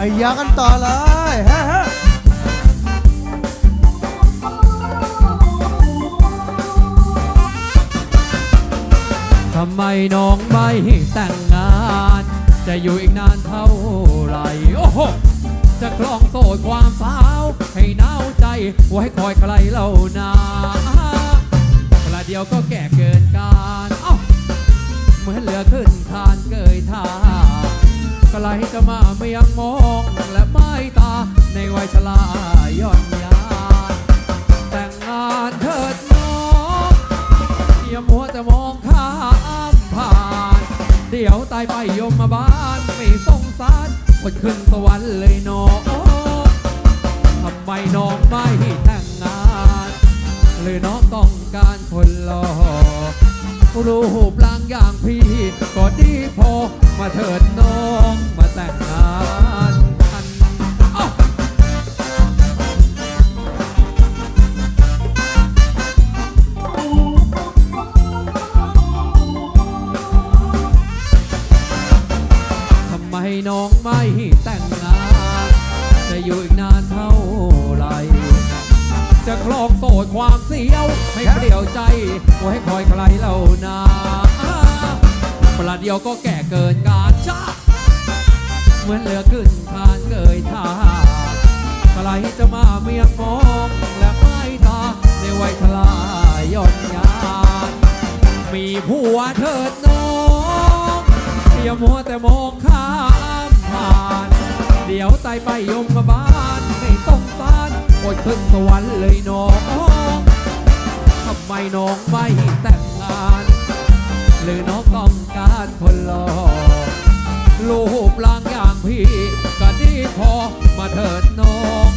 ไอ้ยากันต่อเลยฮะฮะทำไมน้องไม่แต่งงาน จะอยู่อีกนานเท่าไหร่โอ้โหจะคลองโสดความสาว ให้หนาวใจไว้คอยใครเล่านาประเดียวก็แก่เกิน ไกลจะมาไม่ยังมองและไม่ตาในวัยชราย่อนยานแต่งงานเถิดน้องอย่ามัวแต่มองข้ามผ่าน เดี๋ยวตายไปยมมาบ้านไม่สงสารคนขึ้นสวรรค์เลยน้องทำไมน้องไม่แต่งงานหรือน้องต้องการคนรอรูปร่างอย่างพี่ก็ดีพอมาเถิดน้อง ไมน้องไม่แต่งงาน จะอยู่อีกนานเท่าไหรจะคลองโสดความเสียวให้เปลี่ยวใจไว้คอยใครเล่านาประเดี๋ยวก็แก่เกินการจ้าเหมือนเหลือขึ้นทานเกยท่าใครจะมาเมียงมอง วตายไปยมบ้านไม่ต้องสารอดขึ้นสวรรค์เลยน้องทำไมน้องไม่แต่งงาน หรือน้องต้องการคนรอรูปร่างอย่างพี่ก็ดีพอมาเถิดน้อง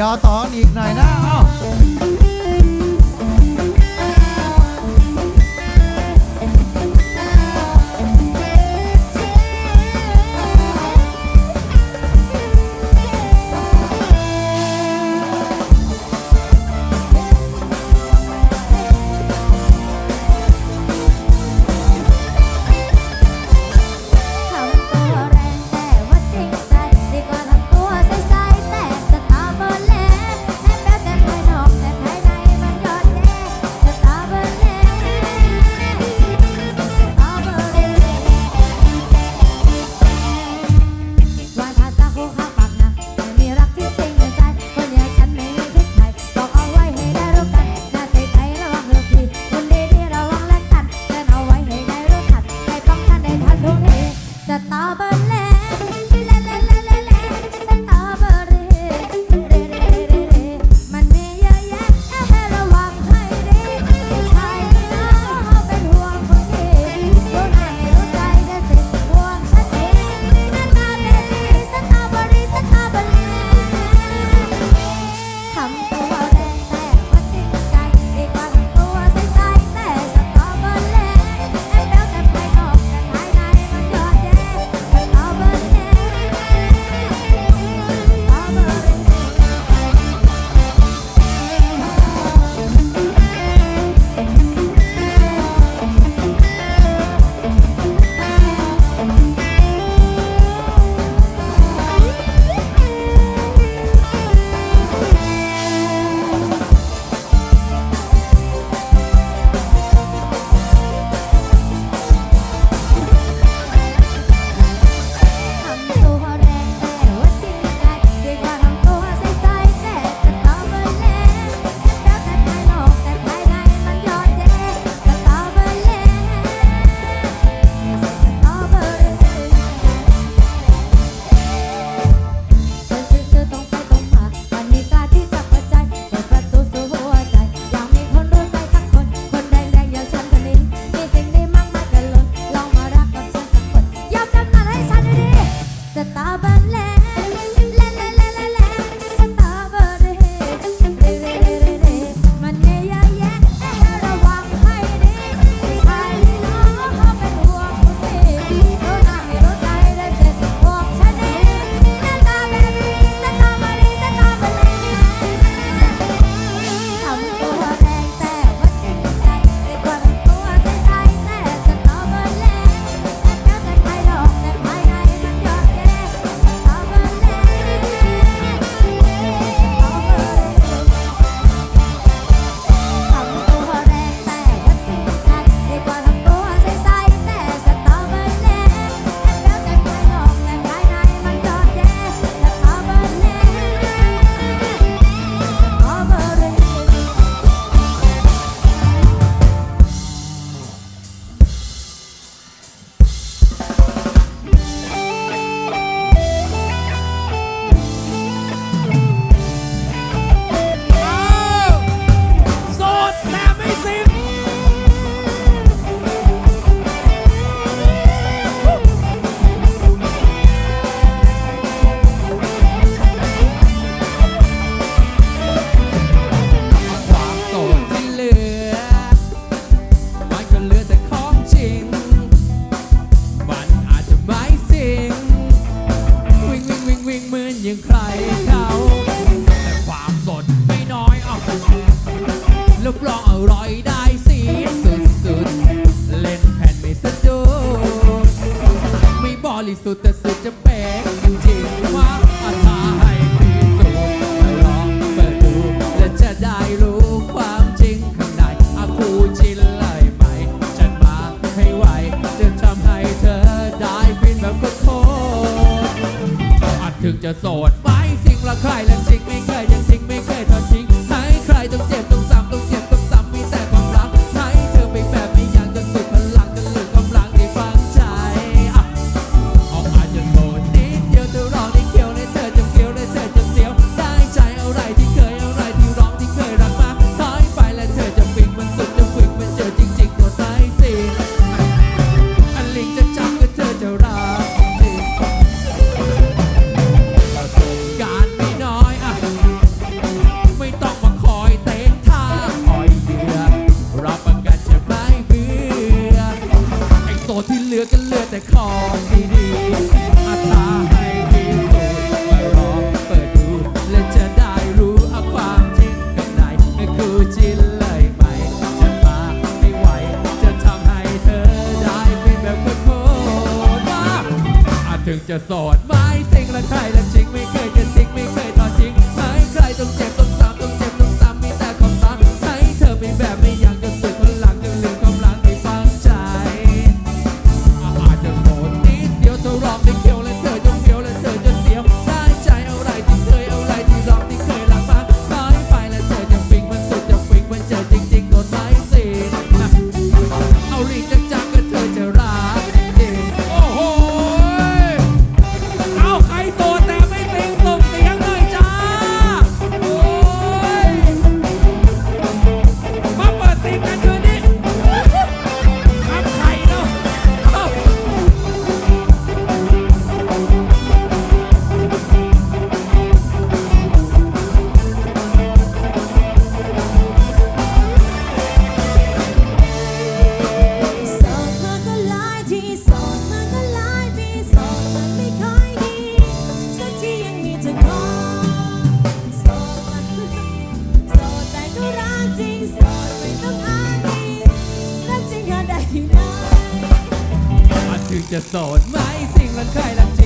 ยอต่ออีกหน่อยนะอ้อ ของดีๆอัาให้ที่สุดมาลองเปิดดู และจะได้รู้เอาความจริงกับใดให้คู่จินเลยไหมจะมาไม่ไหว จะทำให้เธอได้เป็นแบบโคตรอาจถึงจะโสดไม่สิ่งละใครและจริงไม่เคยจะจริงไม่เคยทอดจริงไม่ใครต้องเจ็บ จะโสดไหมสิ่งมันใครลังใจ